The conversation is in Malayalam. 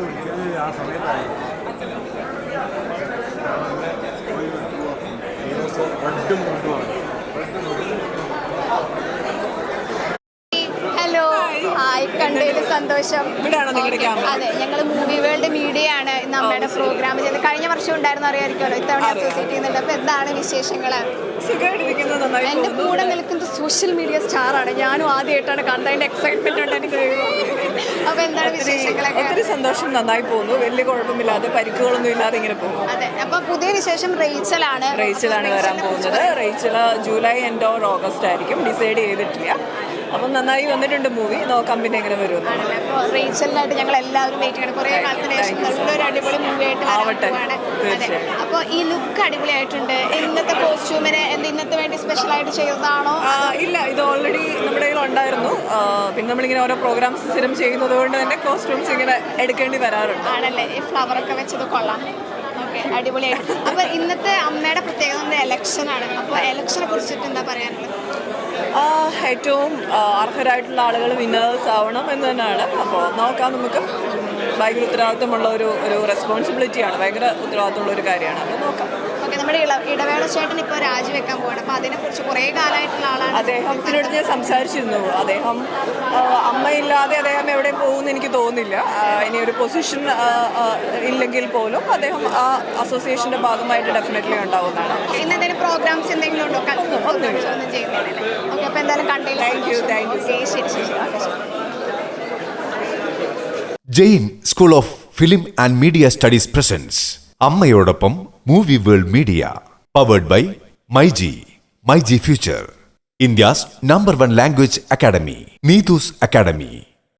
ആ സമയത്തായി ബ്രെഡും ഹലോ ഹായ് കണ്ടതിൽ സന്തോഷം. അതെ ഞങ്ങൾ മൂവി വേൾഡ് മീഡിയ ആണ് ഇന്ന് അമ്മയുടെ പ്രോഗ്രാം ചെയ്ത് കഴിഞ്ഞ വർഷം ഉണ്ടായിരുന്നു അറിയാമായിരിക്കുമല്ലോ? ഇത്തവണ അസോസിയേറ്റ് ചെയ്യുന്നുണ്ട്. അപ്പൊ എന്താണ് വിശേഷങ്ങൾ എന്റെ. കൂടെ നിൽക്കുന്നത് സോഷ്യൽ മീഡിയ സ്റ്റാർ ആണ്. ഞാനും ആദ്യമായിട്ടാണ് കണ്ടതിന്റെ എക്സൈറ്റ്മെന്റ് ഉണ്ട്. അപ്പൊ എന്താണ് ഒത്തിരി വിശേഷങ്ങളൊക്കെ? ഒത്തിരി സന്തോഷം നന്നായി പോകുന്നു. വലിയ കുഴപ്പമില്ലാതെ പരിക്കുകളൊന്നും ഇല്ലാതെ ഇങ്ങനെ പോകുന്നു. അതെ. അപ്പൊ പുതിയ വിശേഷം റേച്ചലാണ്. റേച്ചലാണ് വരാൻ പോകുന്നത്. Rachel July end or August ആയിരിക്കും. ഡിസൈഡ് ചെയ്തിട്ടില്ല. അപ്പം നന്നായി വന്നിട്ടുണ്ട് മൂവി. നോക്കാം പിന്നെ എങ്ങനെ അപ്പോൾ അപ്പൊ റേച്ചലിനായിട്ട് ഞങ്ങൾ എല്ലാവരും വെയിറ്റ് ചെയ്യണം. കുറെ കാലത്തിന് ശേഷം Thank you so നല്ലൊരു അടിപൊളി മൂവി ആയിട്ട് ആവട്ടെ. ഈ ലുക്ക് അടിപൊളിയായിട്ടുണ്ട്. ഇന്നത്തെ കോസ്റ്റ്യൂമിന് എന്ത് ഇന്നത്തെ വേണ്ടി സ്പെഷ്യൽ ആയിട്ട് ചെയ്തതാണോ? ഇല്ല ഇത് ഓൾറെഡി നമ്മുടെ കയ്യിൽ ഉണ്ടായിരുന്നു. പിന്നെ നമ്മളിങ്ങനെ ഓരോ പ്രോഗ്രാംസ് സ്ഥിരം ചെയ്യുന്നത് കൊണ്ട് തന്നെ കോസ്റ്റ്യൂംസ് ഇങ്ങനെ എടുക്കേണ്ടി വരാറുണ്ട്. ആണല്ലേ? ഈ ഫ്ലവർ ഒക്കെ വെച്ചത് കൊള്ളാം. അടിപൊളിയായിട്ട്. അപ്പോൾ ഇന്നത്തെ അമ്മയുടെ പ്രത്യേകത ഇലക്ഷൻ ആണ്. അപ്പോൾ ഇലക്ഷനെ കുറിച്ചിട്ട് എന്താ പറയാനുള്ളത്? ഏറ്റവും അർഹരായിട്ടുള്ള ആളുകൾ വിന്നേഴ്സ് ആവണം എന്ന് തന്നെയാണ്. അപ്പോൾ നോക്കാം നമുക്ക്. ഭയങ്കര ഉത്തരവാദിത്തമുള്ള ഒരു ഒരു റെസ്പോൺസിബിലിറ്റിയാണ് ഭയങ്കര ഉത്തരവാദിത്തമുള്ള ഒരു കാര്യമാണ്. അപ്പോൾ നോക്കാം. ഓക്കെ നമ്മുടെ ഇടവേള ചേട്ടൻ ഇപ്പൊ രാജിവെക്കാൻ പോവാണ്. അപ്പൊ അതിനെ കുറിച്ച് കുറെ കാലമായിട്ടുള്ള ആളാണ്. അദ്ദേഹത്തിനോട് ഞാൻ സംസാരിച്ചിരുന്നു. അദ്ദേഹം അമ്മയില്ലാതെ അദ്ദേഹം എവിടെ പോകുമെന്ന് എനിക്ക് തോന്നുന്നില്ല. ഇനി ഒരു പൊസിഷൻ ഇല്ലെങ്കിൽ പോലും അദ്ദേഹം ആ അസോസിയേഷന്റെ ഭാഗമായിട്ട് ഡെഫിനറ്റ്ലി ഉണ്ടാവുന്നതാണ്. ഇന്ന് എന്തെങ്കിലും പ്രോഗ്രാംസ് എന്തെങ്കിലും ഉണ്ടോ. ഒന്നും ചെയ്യുന്നില്ല. ഓക്കെ അപ്പൊ എന്തായാലും you ശരി ശരി. ശരി. Jain school of film and media studies presence. അമ്മയോടൊപ്പം movie world media powered by MyG MyG future India's number one language academy Neethu's academy